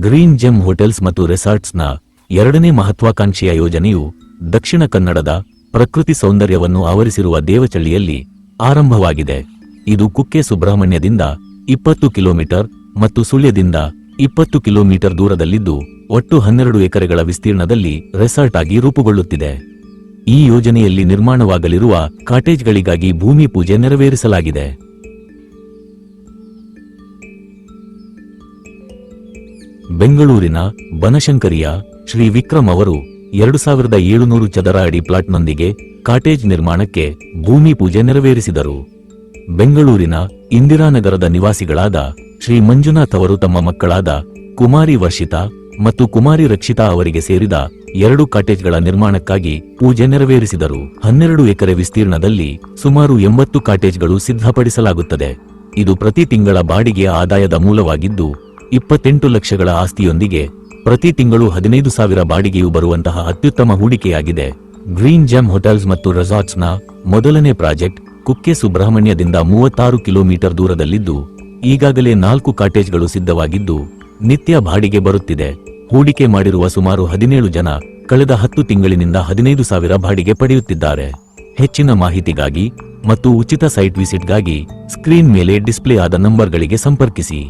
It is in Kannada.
ಗ್ರೀನ್ ಜೆಮ್ ಹೋಟೆಲ್ಸ್ ಮತ್ತು ರೆಸಾರ್ಟ್ಸ್ನ ಎರಡನೇ ಮಹತ್ವಾಕಾಂಕ್ಷೆಯ ಯೋಜನೆಯು ದಕ್ಷಿಣ ಕನ್ನಡದ ಪ್ರಕೃತಿ ಸೌಂದರ್ಯವನ್ನು ಆವರಿಸಿರುವ ದೇವಚಳ್ಳಿಯಲ್ಲಿ ಆರಂಭವಾಗಿದೆ. ಇದು ಕುಕ್ಕೆ ಸುಬ್ರಹ್ಮಣ್ಯದಿಂದ ಇಪ್ಪತ್ತು ಕಿಲೋಮೀಟರ್ ಮತ್ತು ಸುಳ್ಯದಿಂದ ಇಪ್ಪತ್ತು ಕಿಲೋಮೀಟರ್ ದೂರದಲ್ಲಿದ್ದು ಒಟ್ಟು ಹನ್ನೆರಡು ಎಕರೆಗಳ ವಿಸ್ತೀರ್ಣದಲ್ಲಿ ರೆಸಾರ್ಟ್ ಆಗಿ ರೂಪುಗೊಳ್ಳುತ್ತಿದೆ. ಈ ಯೋಜನೆಯಲ್ಲಿ ನಿರ್ಮಾಣವಾಗಲಿರುವ ಕಾಟೇಜ್ಗಳಿಗಾಗಿ ಭೂಮಿ ಪೂಜೆ ನೆರವೇರಿಸಲಾಗಿದೆ. ಬೆಂಗಳೂರಿನ ಬನಶಂಕರಿಯ ಶ್ರೀ ವಿಕ್ರಮ್ ಅವರು ಎರಡು ಸಾವಿರದ ಏಳುನೂರು ಚದರ ಅಡಿ ಪ್ಲಾಟ್ನೊಂದಿಗೆ ಕಾಟೇಜ್ ನಿರ್ಮಾಣಕ್ಕೆ ಭೂಮಿ ಪೂಜೆ ನೆರವೇರಿಸಿದರು. ಬೆಂಗಳೂರಿನ ಇಂದಿರಾನಗರದ ನಿವಾಸಿಗಳಾದ ಶ್ರೀ ಮಂಜುನಾಥ್ ಅವರು ತಮ್ಮ ಮಕ್ಕಳಾದ ಕುಮಾರಿ ವರ್ಷಿತಾ ಮತ್ತು ಕುಮಾರಿ ರಕ್ಷಿತಾ ಅವರಿಗೆ ಸೇರಿದ ಎರಡು ಕಾಟೇಜ್ಗಳ ನಿರ್ಮಾಣಕ್ಕಾಗಿ ಪೂಜೆ ನೆರವೇರಿಸಿದರು. ಹನ್ನೆರಡು ಎಕರೆ ವಿಸ್ತೀರ್ಣದಲ್ಲಿ ಸುಮಾರು ಎಂಬತ್ತು ಕಾಟೇಜ್ಗಳು ಸಿದ್ಧಪಡಿಸಲಾಗುತ್ತದೆ. ಇದು ಪ್ರತಿ ತಿಂಗಳ ಬಾಡಿಗೆಯ ಆದಾಯದ ಮೂಲವಾಗಿದ್ದು ಇಪ್ಪತ್ತೆಂಟು ಲಕ್ಷಗಳ ಆಸ್ತಿಯೊಂದಿಗೆ ಪ್ರತಿ ತಿಂಗಳು ಹದಿನೈದು ಸಾವಿರ ಬಾಡಿಗೆಯು ಬರುವಂತಹ ಅತ್ಯುತ್ತಮ ಹೂಡಿಕೆಯಾಗಿದೆ. ಗ್ರೀನ್ ಜೆಮ್ ಹೋಟೆಲ್ಸ್ ಮತ್ತು ರೆಸಾರ್ಟ್ಸ್ನ ಮೊದಲನೇ ಪ್ರಾಜೆಕ್ಟ್ ಕುಕ್ಕೆ ಸುಬ್ರಹ್ಮಣ್ಯದಿಂದ ಮೂವತ್ತಾರು ಕಿಲೋಮೀಟರ್ ದೂರದಲ್ಲಿದ್ದು, ಈಗಾಗಲೇ ನಾಲ್ಕು ಕಾಟೇಜ್ಗಳು ಸಿದ್ಧವಾಗಿದ್ದು, ನಿತ್ಯ ಬಾಡಿಗೆ ಬರುತ್ತಿದೆ. ಹೂಡಿಕೆ ಮಾಡಿರುವ ಸುಮಾರು ಹದಿನೇಳು ಜನ ಕಳೆದ ಹತ್ತು ತಿಂಗಳಿನಿಂದ ಹದಿನೈದು ಸಾವಿರ ಬಾಡಿಗೆ ಪಡೆಯುತ್ತಿದ್ದಾರೆ. ಹೆಚ್ಚಿನ ಮಾಹಿತಿಗಾಗಿ ಮತ್ತು ಉಚಿತ ಸೈಟ್ ವಿಸಿಟ್ಗಾಗಿ ಸ್ಕ್ರೀನ್ ಮೇಲೆ ಡಿಸ್ಪ್ಲೇ ಆದ ನಂಬರ್ಗಳಿಗೆ ಸಂಪರ್ಕಿಸಿ.